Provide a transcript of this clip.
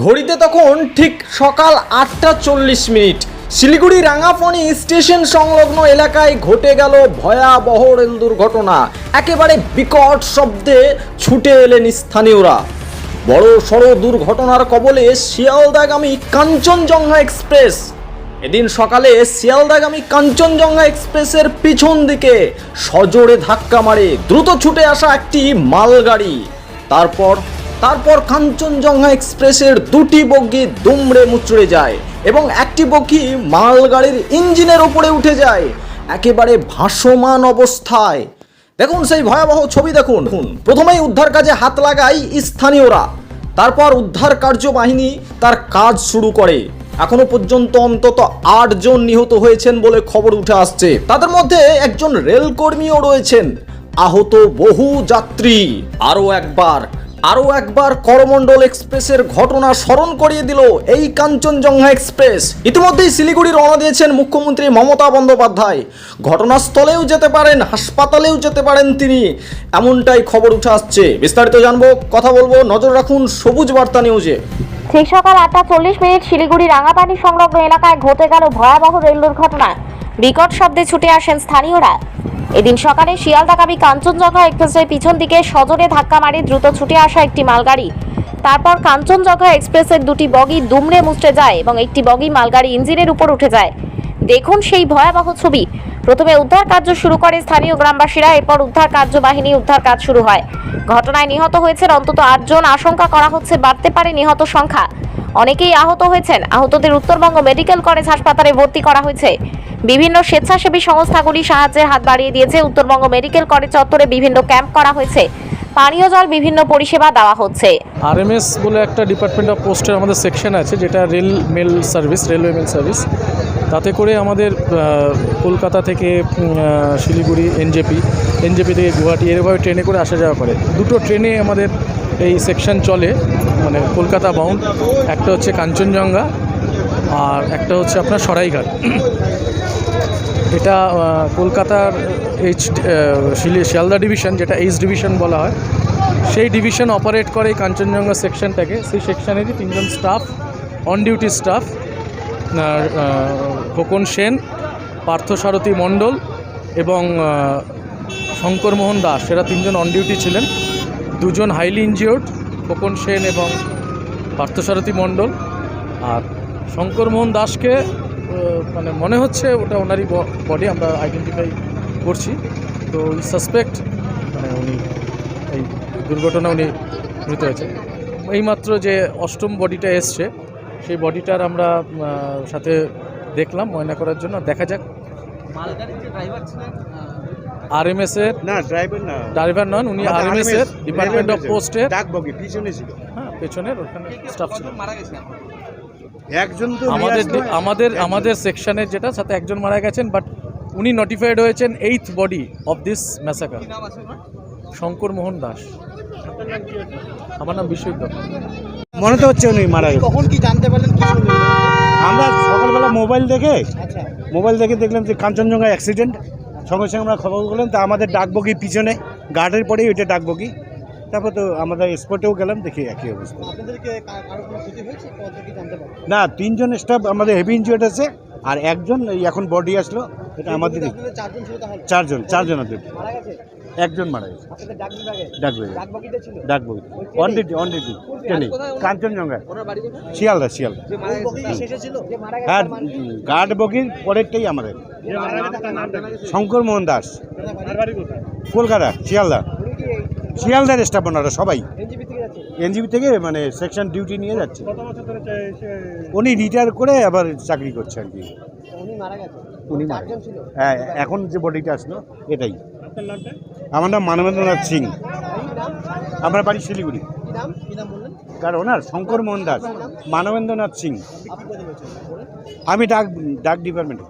ঘড়িতে তখন ঠিক সকাল আটটা চল্লিশ মিনিট। শিলিগুড়ি রাঙাপানি স্টেশন সংলগ্ন এলাকায় ঘটে গেল ভয়াবহ রেল দুর্ঘটনা। একেবারে বিকট শব্দে ছুটে এলেন স্থানীয়রা। বড় সড় দুর্ঘটনার কবলে শিয়ালদাগামী কাঞ্চনজঙ্ঘা এক্সপ্রেস। এদিন সকালে শিয়ালদাগামী কাঞ্চনজঙ্ঘা এক্সপ্রেসের পিছন দিকে সজোরে ধাক্কা মারে। দ্রুত ছুটে আসা একটি মালগাড়ি। তারপর তারপর কাঞ্চনজঙ্ঘা এক্সপ্রেসের দুটি বগি দুমড়ে মুচড়ে যায় এবং একটি বগি মালগাড়ির ইঞ্জিনের উপরে উঠে যায়, একেবারে ভাসমান অবস্থায়। দেখুন সেই ভয়াবহ ছবি দেখুন। প্রথমেই উদ্ধার কাজে হাত লাগায় স্থানীয়রা। তারপর উদ্ধার কার্য বাহিনী তার কাজ শুরু করে। এখনও পর্যন্ত অন্তত আট জন নিহত হয়েছেন বলে খবর উঠে আসছে। তাদের মধ্যে একজন রেলকর্মীও রয়েছেন। আহত বহু যাত্রী। আরও একবার আরও একবার করমণ্ডল এক্সপ্রেসের ঘটনা স্মরণ করিয়ে দিল এই কাঞ্চনজঙ্ঘা এক্সপ্রেস। ইতিমধ্যেই শিলিগুড়ি রওনা দিয়েছেন মুখ্যমন্ত্রী মমতা বন্দ্যোপাধ্যায়। ঘটনাস্থলেও যেতে পারেন, হাসপাতালেও যেতে পারেন তিনি। এমনটাই খবর উঠে আসছে। বিস্তারিত জানব, কথা বলব, নজর রাখুন সবুজ বার্তা নিউজে। ঠিক সকাল আটটা চল্লিশ মিনিট শিলিগুড়ি রাঙাপানি সংলগ্ন এলাকায় ঘটে গেল ভয়াবহ রেল দুর্ঘটনা। বিকট শব্দে ছুটে আসেন স্থানীয়রা। এদিন সকালে শিয়ালদাগামী কাঞ্চনজঙ্ঘা এক্সপ্রেসের পিছন দিকে সজোরে ধাক্কা মারে দ্রুত ছুটে আসা একটি মালগাড়ি। তারপর কাঞ্চনজঙ্ঘা এক্সপ্রেসের দুটি বগি দুমড়ে মুচড়ে যায় এবং একটি বগি মালগাড়ি ইঞ্জিনের উপর উঠে যায়। দেখুন সেই ভয়াবহ ছবি। প্রথমে উদ্ধার কার্য শুরু করে স্থানীয় গ্রামবাসীরা, এরপর উদ্ধার কার্য বাহিনী উদ্ধার কাজ শুরু হয়। ঘটনায় নিহত হয়েছেন অন্তত আটজন। আশঙ্কা করা হচ্ছে বাড়তে পারে নিহত সংখ্যা। অনেকেই আহত হয়েছেন। আহতদের উত্তরবঙ্গ মেডিকেল কলেজ হাসপাতালে ভর্তি করা হয়েছে। বিভিন্ন স্বেচ্ছাসেবী সংস্থাগুলি সাহায্যের হাত বাড়িয়ে দিয়েছে উত্তরবঙ্গ মেডিকেল কলেজ চত্বরে বিভিন্ন ক্যাম্প করা হয়েছে। পানীয় জল বিভিন্ন পরিষেবা দেওয়া হচ্ছে। আরএমএস বলে একটা ডিপার্টমেন্ট অফ পোস্টের আমাদের সেকশন আছে, যেটা rail mail service, railway mail service. তাতে করে আমাদের কলকাতা থেকে শিলিগুড়ি, এনজেপি এনজেপি থেকে গুয়াহাটি এরভাবে ট্রেনে করে আসা যাওয়া করে। দুটো ট্রেনে আমাদের এই সেকশন চলে মানে কলকাতা বাউন্ড একটা হচ্ছে কাঞ্চনজঙ্ঘা আর একটা হচ্ছে আপনার সরাইঘাট। এটা কলকাতার এইচ শিয়ালদা ডিভিশন যেটা এইচ ডিভিশন বলা হয়, সেই ডিভিশন অপারেট করে এই কাঞ্চনজঙ্ঘা সেকশনটাকে সেই সেকশনেরই তিনজন staff on duty staff Khokon Sen Parthasarathi Mondal এবং শঙ্করমোহন দাস। এরা তিনজন অন ডিউটি ছিলেন। দুজন হাইলি ইনজিওর্ড খোকন সেন এবং পার্থসারথী মণ্ডল। আর শঙ্করমোহন দাসকে মানে মনে হচ্ছে ওটা ওনারই বডি আমরা আইডেন্টিফাই করছি। তো ওই সাসপেক্ট মানে উনি এই দুর্ঘটনা উনি মৃত হয়েছে। এইমাত্র যে অষ্টম বডিটা এসছে সেই বডিটার আমরা সাথে দেখলাম ময়না করার জন্য। দেখা যাক। আরএমএস এর? না ড্রাইভার না। ড্রাইভার নন উনি আমাদের আরএমএস এর ডিপার্টমেন্ট অফ পোস্টের ডাক বগি পিছনে ছিল। হ্যাঁ পেছনের ওখানে স্টাফ ছিল। একজন তো আমাদের। আমাদের আমাদের সেকশনের যেটা সাথে একজন মারা গেছেন বাট উনি নোটিফাইড হয়েছেন eighth body of this. Massacre Shankar Mohan Das আমার নাম বিশ্বজিৎ মনে তো হচ্ছে উনি মারা গেছে কখন কি জানতে পারলেন আমরা সকালবেলা মোবাইল দেখে আচ্ছা। মোবাইল দেখে দেখলাম যে কাঞ্চনজঙ্ঘা অ্যাক্সিডেন্ট সঙ্গে সঙ্গে আমরা খবর করলাম তা আমাদের ডাকবগি পিছনে গার্ডের পরেই ওইটা ডাকবগি। তারপর তো আমরা স্পটেও গেলাম দেখি একই অবস্থা। না তিনজন স্টাফ আমাদের হেভি ইনজিওর্ড আছে আর একজন এখন বডি আসলো এটা আমাদের চারজন চারজন আমাদের একজন মারা গেছে। আপনাদের ডাক বিভাগে? ডাকবগি অন ডিউটি অন ডিউটি ট্রেনে কাঞ্চনজঙ্ঘা। শিয়ালদা শিয়ালদা। যে মারা গেছে কি শেষে ছিল যে মারা আর গেছে তার মানে- গার্ড বগির পরেরটাই আমাদের? শঙ্কর মোহন দাস কলকাতা শিয়ালদা। শিয়ালদার স্টাফ ওনারা সবাই। এনজিপি থেকে যাচ্ছে? এনজিবি থেকে মানে সেকশন ডিউটি নিয়ে যাচ্ছে। উনি রিটায়ার করে আবার চাকরি করছে আর কি। উনি হ্যাঁ এখন যে বডিটা আসলো এটাই। আমার নাম মানবেন্দ্রনাথ সিং। আমার বাড়ি শিলিগুড়ি। কার ওনার? শঙ্কর মোহন দাস মানবেন্দ্রনাথ সিং। আমি ডাক ডাক ডিপার্টমেন্টে